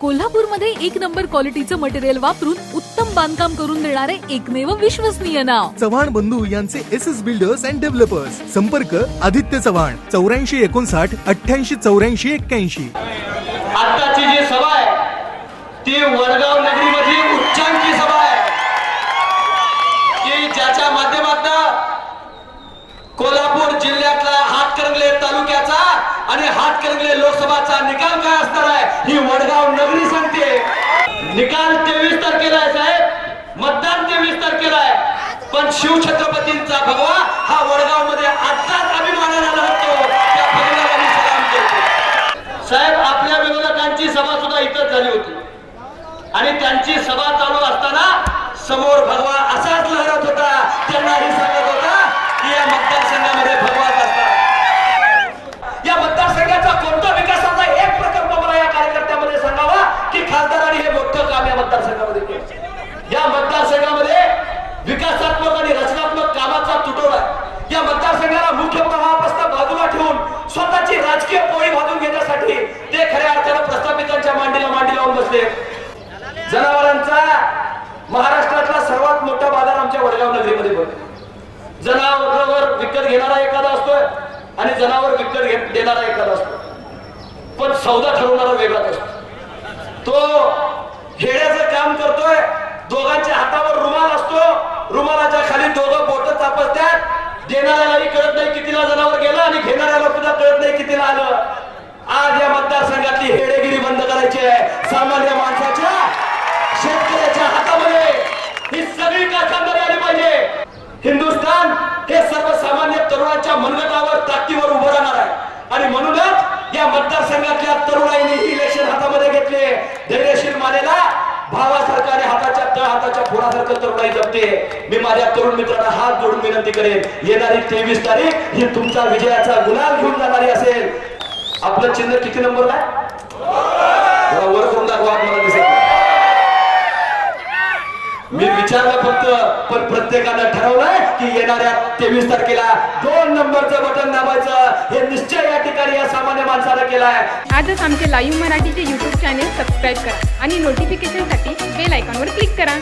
कोल्हापूरमध्ये एक नंबर क्वालिटीचं मटेरियल वापरून उत्तम बांधकाम करून देणारे एकमेव विश्वसनीय नाव. चव्हाण बंधू यांचे S S builders and developers संपर्क आदित्य चव्हाण चौऱ्याऐंशी एकोणसाठ अठ्ठ्याऐंशी चौऱ्याऐंशी एक्क्याऐंशी. आत्ताची जी सभा आहे ती वडगाव नगरीमधली उच्चांकी सभा आहे. की ज्याच्या माध्यमातून कोल्हापूर जिल्ह्यातला हातकणंगले तालुक्याचा आणि हातकणंगले लोकसभाचा निकाल काय असणार आहे ही वडगाव नगरी सांगते निकाल तेवीस तारखेला आहे साहेब मतदान तेवीस तारखेला आहे पण शिवछत्रपतींचा भगवा हा वडगावमध्ये आत्ताच अभिमानाने राहतो त्या मी सलाम करतो साहेब आपल्या विरोधकांची सभा सुद्धा इथंच झाली होती. आणि त्यांची सभा चालू असताना समोर भगवा बसले जनावरांचा महाराष्ट्रातला सर्वात मोठा बाजार आमच्या वडगाव नगरीमध्ये भरतो जनावर विकत घेणारा एखादा असतोय आणि जनावर विकत घे- देणारा एखादा असतो. पण सौदा ठरवणारा वेगळाच असतो. तो हेड्याचं काम करतोय दोघांच्या हातावर रुमाल असतो रुमालाच्या खाली दोघं बोट तापसतात देणाऱ्यालाही कळत नाही कितीला जनावर गेलं आणि घेणाऱ्याला सुद्धा कळत नाही कितीला आलं. हिंदुस्थान हे सर्वसामान्य तरुणाच्या मनगटावर ताकदीवर उभं राहणार आहे. आणि म्हणूनच या मतदारसंघातल्या तरुणाईने ही इलेक्शन हातामध्ये घेतले धैर्यशील मानेला भावासारखा आणि हाताच्या तळ हाताच्या फोडासारखं तरुणाई जपते. मी माझ्या तरुण मित्रांना हात जोडून विनंती करेन येणारी तेवीस तारीख ही तुमचा विजयाचा गुलाल घेऊन जाणारी असेल. आपलं चिन्ह किती नंबरला आहे? वर करून दाखवा विचारलं फक्त पण प्रत्येकानं ठरवलंय की येणाऱ्या तेवीस तारखेला दोन नंबरचं बटन दाबायचं. हे निश्चय या ठिकाणी या सामान्य माणसानं केलाय. आजच आमचे लाईव्ह मराठीचे युट्यूब चॅनेल सबस्क्राईब करा आणि नोटिफिकेशनसाठी बेल आयकॉनवर क्लिक करा.